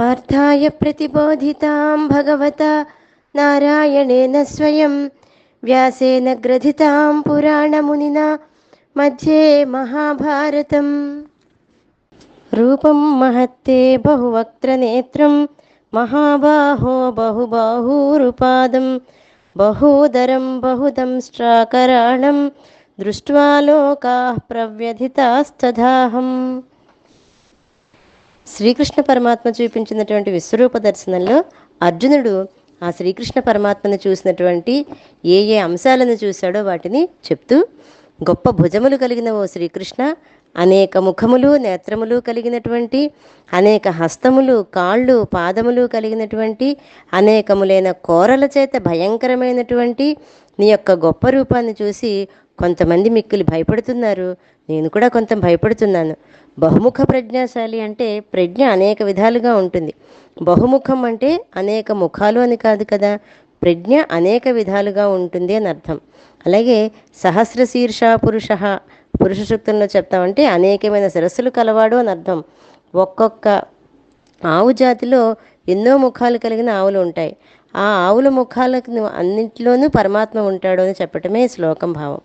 पार्थाय प्रतिबोधितां भगवता नारायणेन स्वयं व्यासेन ग्रथितां पुराणमुनिना मध्ये महाभारतम्। रूपं महत्ते बहुवक्त्रनेत्रं महाबाहो बहुबाहूरुपादं बहूदरं बहुदंष्ट्राकराणं दृष्ट्वा लोकाः प्रव्यथितास्तदाहम्। శ్రీకృష్ణ పరమాత్మ చూపించినటువంటి విశ్వరూప దర్శనంలో అర్జునుడు ఆ శ్రీకృష్ణ పరమాత్మను చూసినటువంటి ఏ ఏ అంశాలను చూశాడో వాటిని చెప్తూ గొప్ప భుజములు కలిగిన ఓ శ్రీకృష్ణ అనేక ముఖములు నేత్రములు కలిగినటువంటి అనేక హస్తములు కాళ్ళు పాదములు కలిగినటువంటి అనేకములైన కోరల చేత భయంకరమైనటువంటి నీ యొక్క గొప్ప రూపాన్ని చూసి కొంతమంది మిక్కులు భయపడుతున్నారు. నేను కూడా కొంత భయపడుతున్నాను. బహుముఖ ప్రజ్ఞాశాలి అంటే ప్రజ్ఞ అనేక విధాలుగా ఉంటుంది. బహుముఖం అంటే అనేక ముఖాలు అని కాదు కదా. ప్రజ్ఞ అనేక విధాలుగా ఉంటుంది అని అర్థం. అలాగే సహస్ర శీర్ష పురుష పురుష సూక్తంలో చెప్తామంటే అనేకమైన శిరస్సులు కలవాడు అని అర్థం. ఒక్కొక్క ఆవు జాతిలో ఎన్నో ముఖాలు కలిగిన ఆవులు ఉంటాయి. ఆ ఆవుల ముఖాలకు అన్నింటిలోనూ పరమాత్మ ఉంటాడు అని చెప్పటమే శ్లోకం భావం.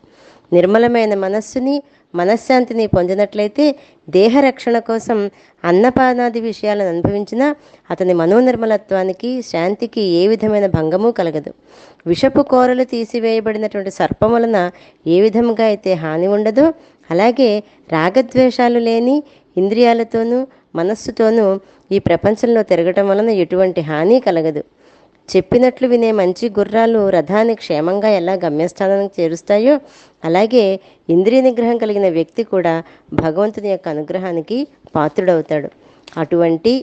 నిర్మలమైన మనస్సుని మనశ్శాంతిని పొందినట్లయితే దేహరక్షణ కోసం అన్నపానాది విషయాలను అనుభవించినా అతని మనోనిర్మలత్వానికి శాంతికి ఏ విధమైన భంగము కలగదు. విషపు కోరలు తీసివేయబడినటువంటి సర్పం వలన ఏ విధముగా అయితే హాని ఉండదో అలాగే రాగద్వేషాలు లేని ఇంద్రియాలతోనూ మనస్సుతోనూ ఈ ప్రపంచంలో తిరగటం వలన ఎటువంటి హాని కలగదు. చెప్పినట్లు వినే మంచి గుర్రాలు రథాన్ని క్షేమంగా ఎలా గమ్యస్థానానికి చేరుస్తాయో అలాగే ఇంద్రియ నిగ్రహం కలిగిన వ్యక్తి కూడా భగవంతుని యొక్క అనుగ్రహానికి పాత్రుడవుతాడు. అటువంటి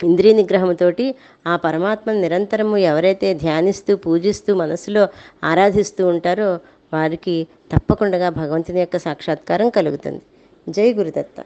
ఇంద్రియ నిగ్రహంతోటి ఆ పరమాత్మను నిరంతరము ఎవరైతే ధ్యానిస్తూ పూజిస్తూ మనసులో ఆరాధిస్తూ ఉంటారో వారికి తప్పకుండా భగవంతుని యొక్క సాక్షాత్కారం కలుగుతుంది. జై గురుదత్త.